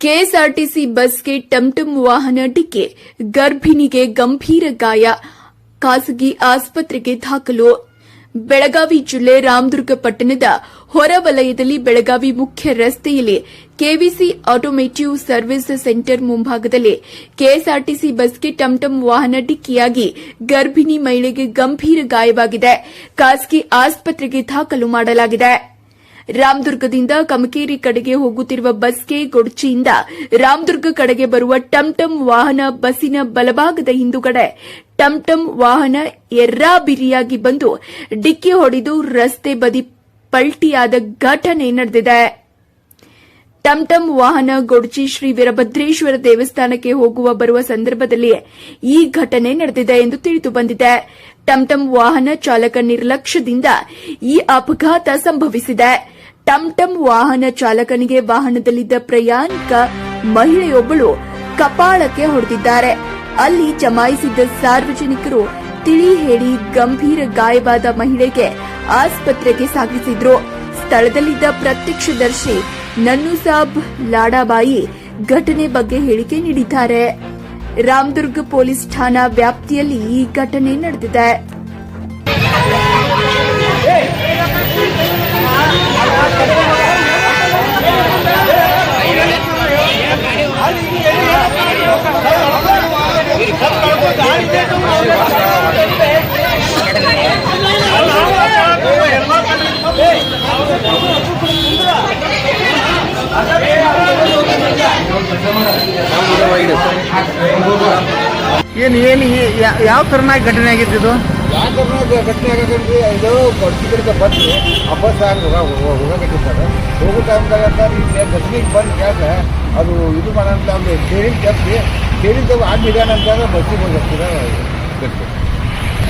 KSRTC ಬಸ್ಗೆ ಟಂಟಂ ವಾಹನ ಡಿಕ್ಕೆ, ಗರ್ಭಿಣಿಗೆ ಗಂಭೀರ ಗಾಯ, ಖಾಸಗಿ ಆಸ್ಪತ್ರೆಗೆ ದಾಖಲು. ಬೆಳಗಾವಿ ಜಿಲ್ಲೆ ರಾಮದುರ್ಗ ಪಟ್ಟಣದ ಹೊರವಲಯದಲ್ಲಿ ಬೆಳಗಾವಿ ಮುಖ್ಯ ರಸ್ತೆಯಲ್ಲಿ ಕೆವಿಸಿ ಆಟೋಮೇಟಿವ್ ಸರ್ವಿಸ್ ಸೆಂಟರ್ ಮುಂಭಾಗದಲ್ಲಿ ಕೆಎಸ್ಆರ್ಟಿಸಿ ಬಸ್ಗೆ ಟಂಟಂ ವಾಹನ ಡಿಕ್ಕಿಯಾಗಿ ಗರ್ಭಿಣಿ ಮಹಿಳೆಗೆ ಗಂಭೀರ ಗಾಯವಾಗಿದೆ. ಖಾಸಗಿ ಆಸ್ಪತ್ರೆಗೆ ದಾಖಲು ಮಾಡಲಾಗಿದೆ. ರಾಮದುರ್ಗದಿಂದ ಕಮಕೇರಿ ಕಡೆಗೆ ಹೋಗುತ್ತಿರುವ ಬಸ್ಗೆ ಗೊಡ್ಚಿಯಿಂದ ರಾಮದುರ್ಗ ಕಡೆಗೆ ಬರುವ ಟಂಟಂ ವಾಹನ ಬಸ್ಸಿನ ಬಲಭಾಗದ ಹಿಂದುಗಡೆ ಟಂಟಂ ವಾಹನ ಎರ್ರಾಬಿರಿಯಾಗಿ ಬಂದು ಡಿಕ್ಕಿ ಹೊಡೆದು ರಸ್ತೆ ಬದಿ ಪಲ್ಟಿಯಾದ ಘಟನೆ ನಡೆದಿದೆ. ಟಂಟಂ ವಾಹನ ಗೊಡ್ಚಿ ಶ್ರೀ ವೀರಭದ್ರೇಶ್ವರ ದೇವಸ್ಥಾನಕ್ಕೆ ಹೋಗುವ ಬರುವ ಸಂದರ್ಭದಲ್ಲಿ ಈ ಘಟನೆ ನಡೆದಿದೆ ಎಂದು ತಿಳಿದು ಬಂದಿದೆ. ಟಂಟಂ ವಾಹನ ಚಾಲಕ ನಿರ್ಲಕ್ಷ್ಯದಿಂದ ಈ ಅಪಘಾತ ಸಂಭವಿಸಿದೆ. ಟಂಟಂ ವಾಹನ ಚಾಲಕನಿಗೆ ವಾಹನದಲ್ಲಿದ್ದ ಪ್ರಯಾಣಿಕ ಮಹಿಳೆಯೊಬ್ಬಳು ಕಪಾಳಕ್ಕೆ ಹೊಡೆದಿದ್ದಾರೆ. ಅಲ್ಲಿ ಜಮಾಯಿಸಿದ್ದ ಸಾರ್ವಜನಿಕರು ತಿಳಿ ಹೇಳಿ ಗಂಭೀರ ಗಾಯವಾದ ಮಹಿಳೆಗೆ ಆಸ್ಪತ್ರೆಗೆ ಸಾಗಿಸಿದ್ರು. ಸ್ಥಳದಲ್ಲಿದ್ದ ಪ್ರತ್ಯಕ್ಷದರ್ಶಿ ನನ್ನು ಸಾಬ್ ಲಾಡಾಬಾಯಿ ಘಟನೆ ಬಗ್ಗೆ ಹೇಳಿಕೆ ನೀಡಿದ್ದಾರೆ. ರಾಮದುರ್ಗ ಪೊಲೀಸ್ ಠಾಣಾ ವ್ಯಾಪ್ತಿಯಲ್ಲಿ ಈ ಘಟನೆ ನಡೆದಿದೆ. ಏನು ಏನು ಯಾವ ಥರನಾಗಿ ಘಟನೆ ಆಗಿತ್ತು ಇದು? ಯಾಕಂದ್ರೆ ಘಟನೆ ಆಗತ್ತಂದ್ರೆ ಇದು ಬಸ್ಸಿಗಿಂತ ಬಂದು ಆ ಬಸ್ ಆಗಿ ಹೋಗಕತ್ತಿರ್ತಾರೆ ಹೋಗೋ ಟೈಮ್ದಾಗ ಇಲ್ಲಿ ಗದಗಿಗೆ ಬಂದು ಕೇಳ್ದ ಅದು ಇದು ಮಾಡೋಂಥ ಒಂದು ಸ್ಟೇರಿಂಗ್ ತಪ್ಪಿ ಸ್ಟೇರಿಂಗ್ ಆಗಿದೆ ಆಗಿದ್ದಾನೆ ಅಂತಾಗ ಬಸ್ಸಿಗೆ ಹೋಗ್ತೀರ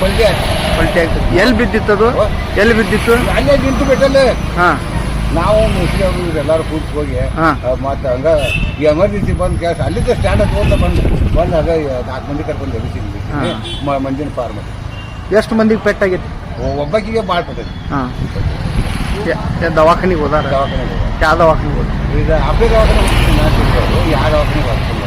ಪಲ್ಟಿ. ಆಯ್ತು. ಎಲ್ಲಿ ಬಿದ್ದಿತ್ತು ಅದು? ಎಲ್ಲಿ ಬಿದ್ದಿತ್ತು? ಅಲ್ಲೇ ನಿಂತು ಬಿಟ್ಟಲ್ಲೇ. ಹಾಂ. ನಾವು ಮುಸ್ಲಿ ಅವರು ಎಲ್ಲರೂ ಕೂತ್ ಹೋಗಿ ಹಾ. ಮತ್ತು ಹಂಗ ಈ ಎಮರ್ಜೆನ್ಸಿ ಬಂದು ಕ್ಯಾಶ್ ಅಲ್ಲಿದ್ದ ಸ್ಟ್ಯಾಂಡ್ ಹತ್ಕೊಂತ ಬಂದು ಬಂದು ಆಗ ನಾಲ್ಕು ಮಂದಿ ಕರ್ಕೊಂಡು ಎಬ್ಬಿಸಿದ್ವಿ ಮಂಜಿನ ಮಂದಿನ ಫಾರ್ಮ್ ಎಷ್ಟು ಮಂದಿಗೆ ಪೆಟ್ಟಾಗಿತ್ತು ಒಬ್ಬಕಿಗೆ ಮಾಡ್ಕೊಟ್ಟೈತಿ ಹಾಂ. ದವಾಖಾನಿಗೆ ಹೋದಾರ? ದವಾಖಾನೆಗೆ ಯಾವ ದವಾಖಾನಿಗೆ ಹೋದ? ಈಗ ಅಪ್ಪೆ ದವಾಖಾನೆ ಯಾವ ದವಾಖಾನೆಗೆ ಬರ್ತಾರೆ